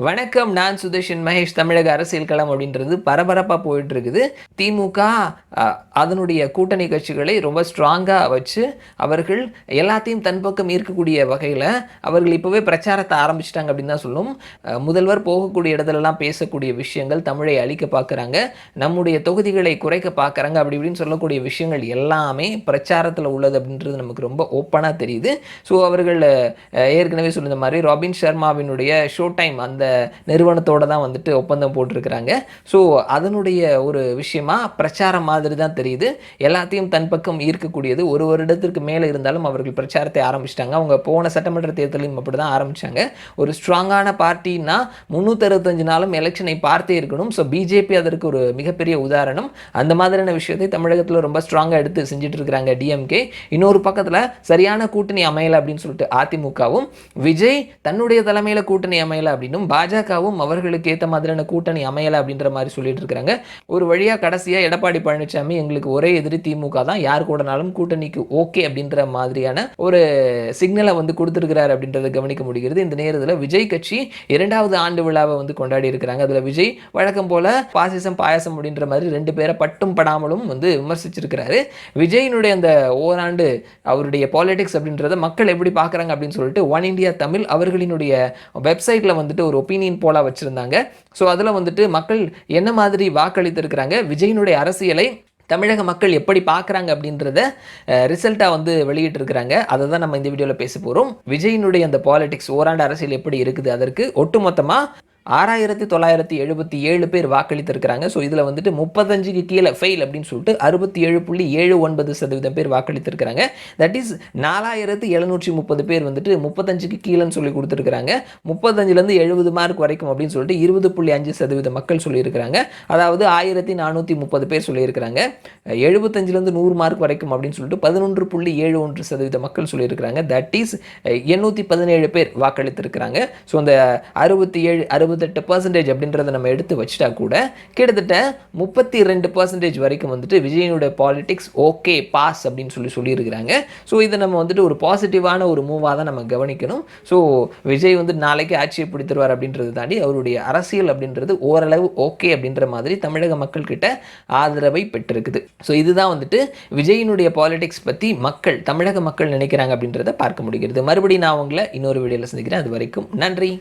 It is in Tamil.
வணக்கம் நான் சுதர்ஷன் மகேஷ் தமிழக அரசியல் களம் அப்படின்றது பரபரப்பாக போயிட்டு இருக்குது திமுக அதனுடைய கூட்டணி கட்சிகளை ரொம்ப ஸ்ட்ராங்காக வச்சு அவர்கள் எல்லாத்தையும் தன் பக்கம் ஈர்க்கக்கூடிய வகையில் அவர்கள் இப்போவே பிரச்சாரத்தை ஆரம்பிச்சிட்டாங்க அப்படின்னு தான் சொல்லும். முதல்வர் போகக்கூடிய இடத்துலலாம் பேசக்கூடிய விஷயங்கள் தமிழை அழிக்க பார்க்குறாங்க நம்முடைய தொகுதிகளை குறைக்க பார்க்குறாங்க அப்படி இப்படின்னு சொல்லக்கூடிய விஷயங்கள் எல்லாமே பிரச்சாரத்தில் உள்ளது அப்படின்றது நமக்கு ரொம்ப ஓப்பனாக தெரியுது. ஸோ அவர்கள் ஏற்கனவே சொன்ன மாதிரி ராபின் சர்மாவினுடைய ஷோ டைம் அந்த நிறுவனத்தோட தான் வந்துட்டு ஒப்பந்தம் போட்டிருக்கிறாங்க. ஸோ அதனுடைய ஒரு விஷயமா பிரச்சாரம் மாதிரி தான் தெரியுது. எல்லாத்தையும் தன் பக்கம் ஈர்க்கக்கூடியது ஒரு வருடத்திற்கு மேலே இருந்தாலும் அவர்கள் பிரச்சாரத்தை ஆரம்பிச்சிட்டாங்க. அவங்க போன சட்டமன்ற தேர்தலையும் அப்படி தான் ஆரம்பிச்சாங்க. ஒரு ஸ்ட்ராங்கான பார்ட்டின்னா முந்நூற்றறுபத்தஞ்சு நாளும் எலெக்ஷனை பார்த்தே இருக்கணும். ஸோ பிஜேபி அதற்கு ஒரு மிகப்பெரிய உதாரணம். அந்த மாதிரியான விஷயத்தை தமிழகத்தில் ரொம்ப ஸ்ட்ராங்காக எடுத்து செஞ்சுட்டு இருக்கிறாங்க டிஎம்கே இன்னொரு பக்கத்தில் சரியான கூட்டணி அமையலை அப்படின்னு சொல்லிட்டு அதிமுகவும் விஜய் தன்னுடைய தலைமையில் கூட்டணி அமையலை அப்படின்னும் பாஜகவும் அவர்களுக்கு ஏற்ற மாதிரியான கூட்டணி அமையலை அப்படின்ற மாதிரி சொல்லிட்டு இருக்கிறாங்க. ஒரு வழியாக கடைசியாக எடப்பாடி பழனிசாமி எங்களுக்கு ஒரே எதிரி திமுக தான் யார் கூடனாலும் கூட்டணிக்கு ஓகே அப்படின்ற மாதிரியான ஒரு சிக்னலை வந்து கொடுத்துருக்கிறார் அப்படின்றத கவனிக்க முடிகிறது. இந்த நேரத்தில் விஜய் கட்சி இரண்டாவது ஆண்டு விழாவை வந்து கொண்டாடி இருக்கிறாங்க. அதில் விஜய் வழக்கம் போல பாசிசம் பாயசம் அப்படின்ற மாதிரி ரெண்டு பேரை பட்டும் படாமலும் வந்து விமர்சிச்சிருக்கிறாரு. விஜயினுடைய அந்த ஓராண்டு அவருடைய பாலிடிக்ஸ் அப்படின்றத மக்கள் எப்படி பார்க்குறாங்க அப்படின்னு சொல்லிட்டு ஒன் இந்தியா தமிழ் அவர்களினுடைய வெப்சைட்டில் வந்துட்டு ஒரு ஒப்பீனியன் போலாக வச்சுருந்தாங்க. ஸோ அதில் வந்துட்டு மக்கள் என்ன மாதிரி வாக்களித்திருக்கிறாங்க? விஜயினுடைய அரசியலை தமிழக மக்கள் எப்படி பார்க்குறாங்க அப்படின்றத ரிசல்ட்டாக வந்து வெளியிட்டிருக்கிறாங்க. அதை தான் நம்ம இந்த வீடியோவில் பேச போகிறோம் விஜயினுடைய அந்த பாலிடிக்ஸ் ஓராண்டு அரசியல் எப்படி இருக்குது? அதற்கு ஒட்டுமொத்தமாக ஆறாயிரத்தி தொள்ளாயிரத்தி எழுபத்தி ஏழு பேர் வாக்களித்திருக்கிறாங்க. ஸோ இதில் வந்துட்டு முப்பத்தஞ்சுக்கு கீழே ஃபெயில் அப்படின்னு சொல்லிட்டு அறுபத்தி ஏழு புள்ளி ஏழு ஒன்பது சதவீதம் பேர் வாக்களித்திருக்கிறாங்க. தட் இஸ் நாலாயிரத்து எழுநூற்றி முப்பது பேர் வந்துட்டு முப்பத்தஞ்சுக்கு கீழேன்னு சொல்லி கொடுத்துருக்குறாங்க. முப்பத்தஞ்சுலேருந்து எழுபது மார்க் வரைக்கும் அப்படின்னு சொல்லிட்டு இருபது புள்ளி அஞ்சு சதவீத மக்கள் சொல்லியிருக்கிறாங்க. அதாவது ஆயிரத்தி நானூற்றி முப்பது பேர் சொல்லியிருக்கிறாங்க. எழுபத்தஞ்சுலேருந்து நூறு மார்க் வரைக்கும் அப்படின்னு சொல்லிட்டு பதினொன்று புள்ளி ஏழு ஒன்று சதவீத மக்கள் சொல்லியிருக்கிறாங்க. தட் இஸ் எண்ணூற்றி பதினேழு பேர் வாக்களித்திருக்கிறாங்க. ஸோ அந்த அறுபத்தி ஏழு அறுபது இருபத்தெட்டு பர்சன்டேஜ் அப்படின்றத நம்ம எடுத்து வச்சுட்டா கூட கிட்டத்தட்ட முப்பத்தி ரெண்டு பர்சன்டேஜ் வரைக்கும் வந்துட்டு விஜயனுடைய பாலிடிக்ஸ் ஓகே பாஸ் அப்படின்னு சொல்லி சொல்லியிருக்கிறாங்க. ஸோ இதை நம்ம வந்துட்டு ஒரு பாசிட்டிவான ஒரு மூவாக தான் நம்ம கவனிக்கணும். ஸோ விஜய் வந்து நாளைக்கு ஆட்சியை பிடித்துருவார் அப்படின்றது தாண்டி அவருடைய அரசியல் அப்படின்றது ஓரளவு ஓகே அப்படின்ற மாதிரி தமிழக மக்கள் கிட்ட ஆதரவை பெற்றிருக்குது. ஸோ இதுதான் வந்துட்டு விஜயினுடைய பாலிடிக்ஸ் பற்றி மக்கள் தமிழக மக்கள் நினைக்கிறாங்க அப்படின்றத பார்க்க முடிகிறது. மறுபடியும் நான் உங்களை இன்னொரு வீடியோவில் சந்திக்கிறேன். அது வரைக்கும் நன்றி.